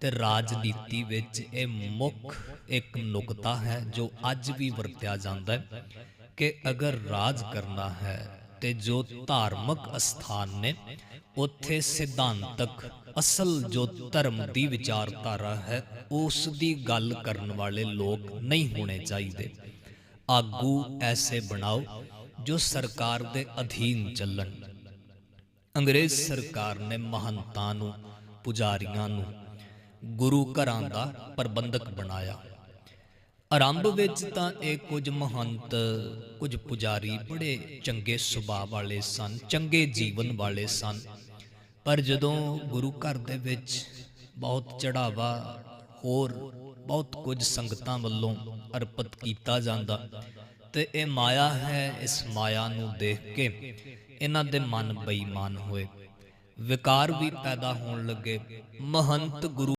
ਤੇ ਰਾਜਨੀਤੀ ਵਿੱਚ ਇਹ ਮੁੱਖ ਇੱਕ ਨੁਕਤਾ ਹੈ, ਜੋ ਅੱਜ ਵੀ ਵਰਤਿਆ ਜਾਂਦਾ ਹੈ ਕਿ ਅਗਰ ਰਾਜ ਕਰਨਾ ਹੈ ਤੇ ਜੋ ਧਾਰਮਿਕ ਅਸਥਾਨ ਨੇ, ਉੱਥੇ ਸਿਧਾਂਤਕ, ਅਸਲ ਜੋ ਧਰਮ ਦੀ ਵਿਚਾਰਧਾਰਾ ਹੈ, ਉਸ ਦੀ ਗੱਲ ਕਰਨ ਵਾਲੇ ਲੋਕ ਨਹੀਂ ਹੋਣੇ ਚਾਹੀਦੇ। ਆਗੂ ਐਸੇ ਬਣਾਓ ਜੋ ਸਰਕਾਰ ਦੇ ਅਧੀਨ ਚੱਲਣ। ਅੰਗਰੇਜ਼ ਸਰਕਾਰ ਨੇ ਮਹੰਤਾਂ ਨੂੰ, ਪੁਜਾਰੀਆਂ ਨੂੰ ਗੁਰੂ ਘਰਾਂ ਦਾ ਪ੍ਰਬੰਧਕ ਬਣਾਇਆ। ਆਰੰਭ ਵਿੱਚ ਤਾਂ ਇਹ ਕੁਝ ਮਹੰਤ, ਕੁਝ ਪੁਜਾਰੀ ਬੜੇ ਚੰਗੇ ਸੁਭਾਅ ਵਾਲੇ ਸਨ, ਚੰਗੇ ਜੀਵਨ ਵਾਲੇ ਸਨ। ਪਰ ਜਦੋਂ ਗੁਰੂ ਘਰ ਦੇ ਵਿੱਚ ਬਹੁਤ ਚੜਾਵਾ ਹੋਰ ਬਹੁਤ ਕੁਝ ਸੰਗਤਾਂ ਵੱਲੋਂ ਅਰਪਿਤ ਕੀਤਾ ਜਾਂਦਾ, ਤੇ ਇਹ ਮਾਇਆ ਹੈ ਇਸ ਮਾਇਆ ਨੂੰ ਦੇਖ ਕੇ ਇਹਨਾਂ ਦੇ ਮਨ ਬੇਈਮਾਨ ਹੋਏ। ਵਿਕਾਰ ਵੀ ਪੈਦਾ ਹੋਣ ਲੱਗੇ। ਮਹੰਤ ਗੁਰੂ